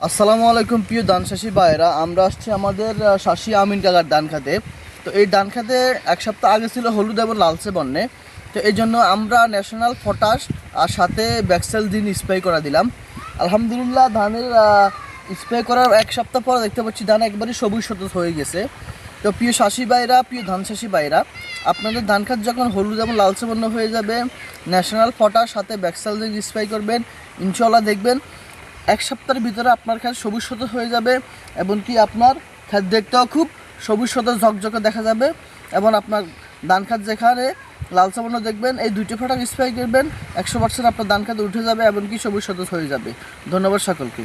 আসসালামু আলাইকুম প্রিয় ধান চাষি ভাইরা আমরা আসছি আমাদের শাসি আমিন কাকার ধান খাতে। তো এই ধান খাতে এক সপ্তাহ আগে ছিল হলুদ এবং লালচে বন্যে তো এই জন্য আমরা ন্যাশনাল পটাশ আর সাথে ব্যাক্সেল দিন স্প্রে করা দিলাম। আলহামদুলিল্লাহ ধানের স্প্রে করার এক সপ্তাহ পর দেখতে পাচ্ছি ধান একবারই সবুজ সতেজ হয়ে গেছে। তো প্রিয় চাষি ভাইরা প্রিয় ধান চাষি ভাইরা আপনাদের ধান খাত যখন হলুদ এবং লালচে বন্য হয়ে যাবে ন্যাশনাল পটাশ সাথে ব্যাক্সেল দিন স্প্রে করবেন। ইনশাল্লাহ দেখবেন এক সপ্তাহের ভিতরে আপনার খাত সবুজ সতেজ হয়ে যাবে এবং কি আপনার খাত দেখতেও খুব সবুজ সতেজ ঝকঝকে দেখা যাবে এবং আপনার ধান খাত যেখানে লাল চাবন্য দেখবেন, এই দুইটি ফটাক স্প্রে করবেন, একশো পার্সেন্ট আপনার ধান খাতে উঠে যাবে এবং কি সবুজ সতেজ হয়ে যাবে। ধন্যবাদ সকলকে।